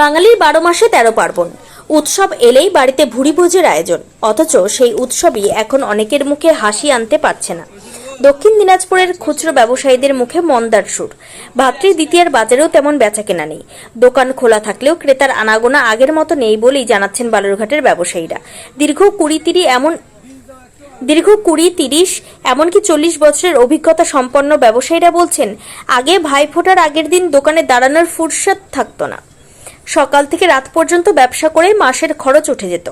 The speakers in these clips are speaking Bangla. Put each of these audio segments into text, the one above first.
বাঙালির বারো মাসে তেরো পার্বণ। উৎসব এলেই বাড়িতে ভুরি ভোজের আয়োজন। অথচ সেই উৎসবই এখন অনেকের মুখে হাসি আনতে পারছে না। দক্ষিণ দিনাজপুরের খুচরো ব্যবসায়ীদের মুখে মন্দার সুর। ভাতৃ দ্বিতীয়ার বাজারেও তেমন বেচাকেনা নেই। দোকান খোলা থাকলেও ক্রেতার আনাগোনা আগের মতো নেই বলেই জানাচ্ছেন বালুরঘাটের ব্যবসায়ীরা। দীর্ঘ কুড়ি তিরি এমন দীর্ঘ কুড়ি তিরিশ, এমনকি চল্লিশ বছরের অভিজ্ঞতা সম্পন্ন ব্যবসায়ীরা বলছেন, আগে ভাইফোঁটার আগের দিন দোকানে দাঁড়ানোর ফুরসত থাকতো না। সকাল থেকে রাত পর্যন্ত ব্যবসা করে মাসের খরচ উঠে যেত।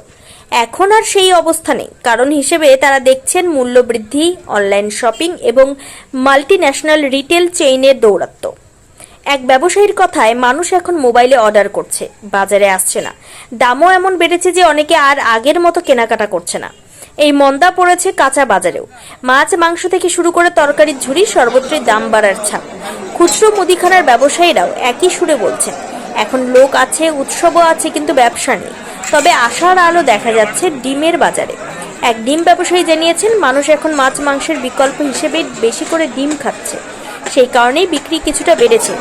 এখন আর সেই অবস্থা নেই। কারণ হিসেবে তারা দেখছেন মূল্য বৃদ্ধি অনলাইন শপিং এবং মাল্টি ন্যাশনাল রিটেল চেইনের দৌরাত্ম্য এক ব্যবসায়ীর কথায়, মানুষ এখন মোবাইলে অর্ডার করছে, বাজারে আসছে না। দামও এমন বেড়েছে যে অনেকে আর আগের মতো কেনাকাটা করছে না। এই মন্দা পড়েছে কাঁচা বাজারেও। মাছ, মাংস থেকে শুরু করে তরকারির ঝুড়ি সর্বত্রই দাম বাড়ার ছাপ। খুচরো মুদিখানার ব্যবসায়ীরাও একই সুরে বলছেন এখন লোক আছে, উৎসবও আছে, কিন্তু ব্যবসা নেই। তবে আশার আলো দেখা যাচ্ছে ডিমের বাজারে। এক ডিম ব্যবসায়ী জানিয়েছেন, মানুষ এখন মাছ মাংসের বিকল্প হিসেবে বেশি করে ডিম খাচ্ছে। সেই কারণেই বিক্রি কিছুটা বেড়েছে।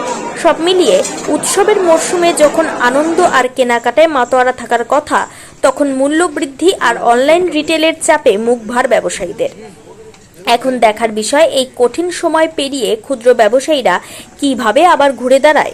সব মিলিয়ে উৎসবের মরশুমে যখন আনন্দ আর কেনাকাটায় মাতোয়ারা থাকার কথা, তখন মূল্য বৃদ্ধি আর অনলাইন রিটেলের চাপে মুখ ভার ব্যবসায়ীদের। এখন দেখার বিষয়, এই কঠিন সময় পেরিয়ে ক্ষুদ্র ব্যবসায়ীরা কীভাবে আবার ঘুরে দাঁড়ায়?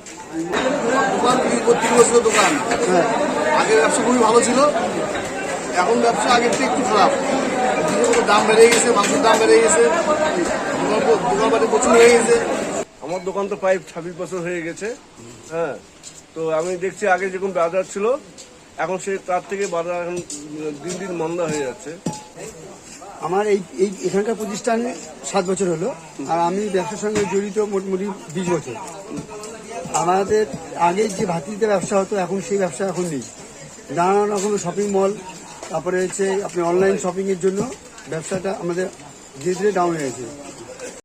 দোকান বত্রিশ ব্যবসা খুবই ভালো ছিল। এখন ব্যবসা আগের থেকে একটু খারাপ। দাম বেড়ে গেছে মাংসের দাম বেড়ে গেছে। দোকান দোকানপাটি প্রচুর হয়ে গেছে। আমার দোকান তো প্রায় ছাব্বিশ বছর হয়ে গেছে। হ্যাঁ তো আমি দেখছি আগে যেরকম বাজার ছিল এখন সে তার থেকে বাজার এখন দিন দিন মন্দা হয়ে যাচ্ছে। আমার এই এই এখানকার প্রতিষ্ঠান সাত বছর হলো আর আমি ব্যবসার সঙ্গে জড়িত মোটামুটি বিশ বছর। আমাদের আগে যে ভাতিতে ব্যবসা হতো, এখন সেই ব্যবসা এখন নেই। নানা রকম শপিং মল তারপরে হচ্ছে আপনি অনলাইন শপিংয়ের জন্য ব্যবসাটা আমাদের ধীরে ধীরে ডাউন হয়ে গেছে।